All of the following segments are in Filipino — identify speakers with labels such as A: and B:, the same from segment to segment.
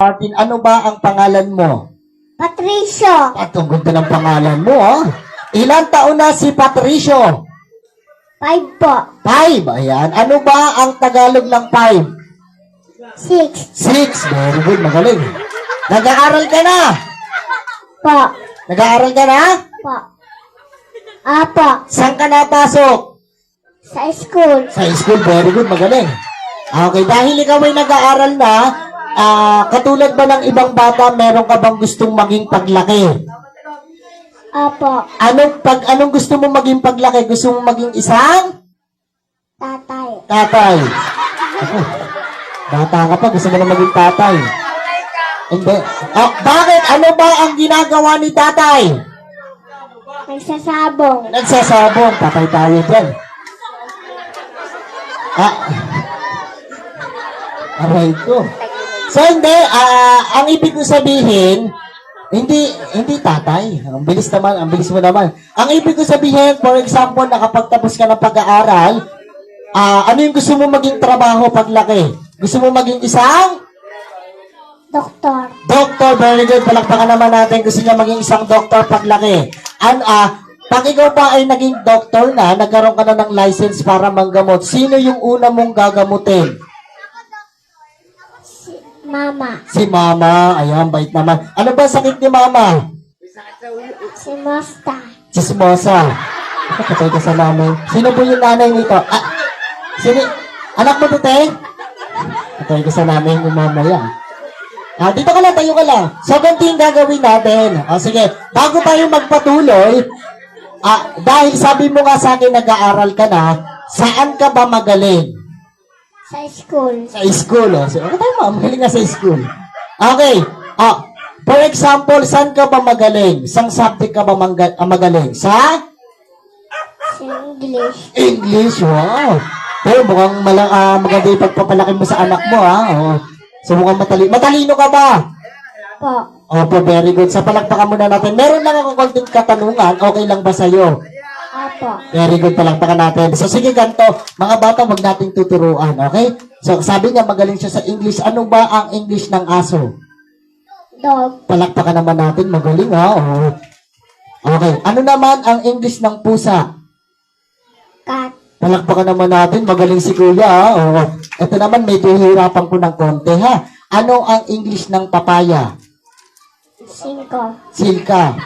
A: Martin, ano ba ang pangalan mo?
B: Patricio.
A: At ang ganda ng pangalan mo, oh. Ilan taon na si Patricio?
B: Five po.
A: Five. Ayan. Ano ba ang Tagalog ng five?
B: Six
A: Six. Very good. Magaling. Nag-aaral ka na?
B: po.
A: Nag-aaral ka na?
B: Po. Apo.
A: Saan ka napasok?
B: Sa school.
A: Sa school. Very good. Magaling. Okay. Dahil ikaw ay nag-aaral na, ah, katulad ba ng ibang bata, meron ka bang gustong maging paglaki?
B: Apo.
A: Anong pag anong gusto mo maging paglaki? Gusto mo maging isang
B: Tatay.
A: tatay? Bata ka pa, gusto mo na maging tatay. Hindi. Oh, bakit? Ano ba ang ginagawa ni tatay?
B: Nagsasabong.
A: Nagsasabong. Patay tayo dyan. Ah. Aray ko. So hindi, ah, ang ibig ko sabihin, hindi, hindi tatay. Ang bilis naman, ang bilis mo naman. Ang ibig ko sabihin, for example, nakapagtapos ka ng pag-aaral, ah, ano yung gusto mo maging trabaho paglaki? Gusto mo maging isang
B: Doktor.
A: Doctor, very good. Palakpakan naman natin. Gusto niya maging isang doctor paglaki. An, ah, pag ikaw pa ay naging doctor na, nagkaroon ka na ng license para manggamot, sino yung una mong gagamutin?
B: Mama.
A: Si mama. Ayan, bait naman. Ano ba sakit ni mama?
B: Si Mosta.
A: Chismosa. Patay ka sa nanay. Sino po yung nanay nito? Ah, sino? Anak mo to, te? Patay ka sa nanay mo mamaya. Ah, dito ka lang, tayo ka lang. So, ganito yung gagawin natin. O, sige. Bago tayo magpatuloy, ah, dahil sabi mo nga sa akin nag-aaral ka na, saan ka ba magaling?
B: Sa school.
A: Sa school, oh. So, ano tayo magaling nga sa school? Okay. Ah, for example, saan ka ba magaling? Sang subject ka ba mangga- ah, magaling? Sa?
B: Sa English.
A: English, wow. Pero mukhang mala, ah, maganda yung pagpapalaki mo sa anak mo, ha? Oh. So mukhang matalino. Matalino ka ba?
B: Po.
A: Opo, very good. Sa palakpakan muna natin. Meron lang ako konting katanungan. Okay lang ba sa'yo? Very good, palakpakan natin. So sige, ganito. Mga bata, wag nating tuturuan, okay? So sabi niya, magaling siya sa English. Ano ba ang English ng aso?
B: Dog.
A: Palakpakan naman natin. Magaling, ha? Oh. Okay. Ano naman ang English ng pusa?
B: Cat.
A: Palakpakan naman natin, magaling si Kuya. Ha? Oo. Ito naman, medyo hirapan ko ng konti ha. Ano ang English ng papaya?
B: Cinco.
A: Silka.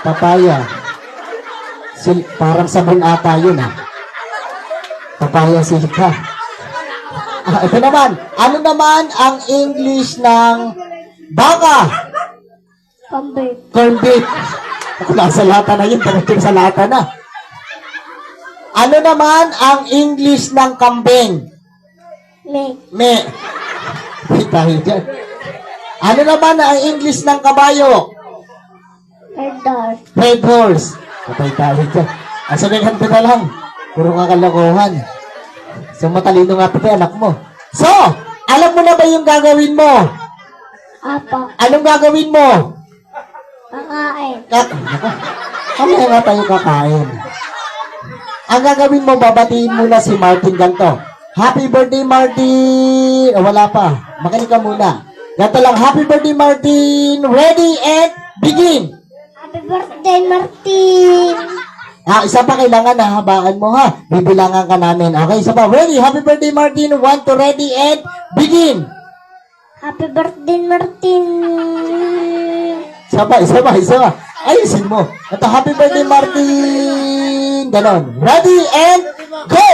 A: Papaya. Sil parang sabon ata yun ha. Papaya silka. Ah, ito naman. Ano naman ang English ng baka?
B: Convert.
A: Corn beef. Ako, nasa lata na yun. Diretso sa lata na. Ano naman ang English ng kambing? Me. Wait tayo dyan. Ano naman ang English ng kabayo?
B: Perdor.
A: Red horse. Patay tayo dyan. Ang sabihin ko na lang. Puro kakalokohan. So matalino nga pati anak mo. So, alam mo na ba yung gagawin mo?
B: Apo.
A: Anong gagawin mo?
B: Kakain.
A: Kak Kamaya nga tayo kakain. Ang gagawin mo, babatiin mo na si Martin ganto. Happy birthday, Martin! O, wala pa. Makinig ka muna. Ganto lang, happy birthday, Martin! Ready and begin!
B: Happy birthday, Martin!
A: Ah, isa pa kailangan na habaan mo ha. Bibilangan ka namin. Okay, isa pa. Ready? Happy birthday, Martin! One to ready and begin!
B: Happy birthday, Martin!
A: Isa pa, isa pa, isa pa. Ayusin mo. Ito, happy birthday, Martin! Ganon. Ready and go!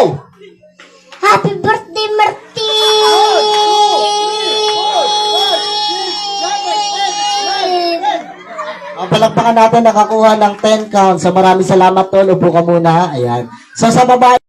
B: Happy birthday, Martin!
A: Ang palakpakan natin nakakuha ng 10 count. So maraming salamat tol. Upo ka muna. Ayan. So sa babae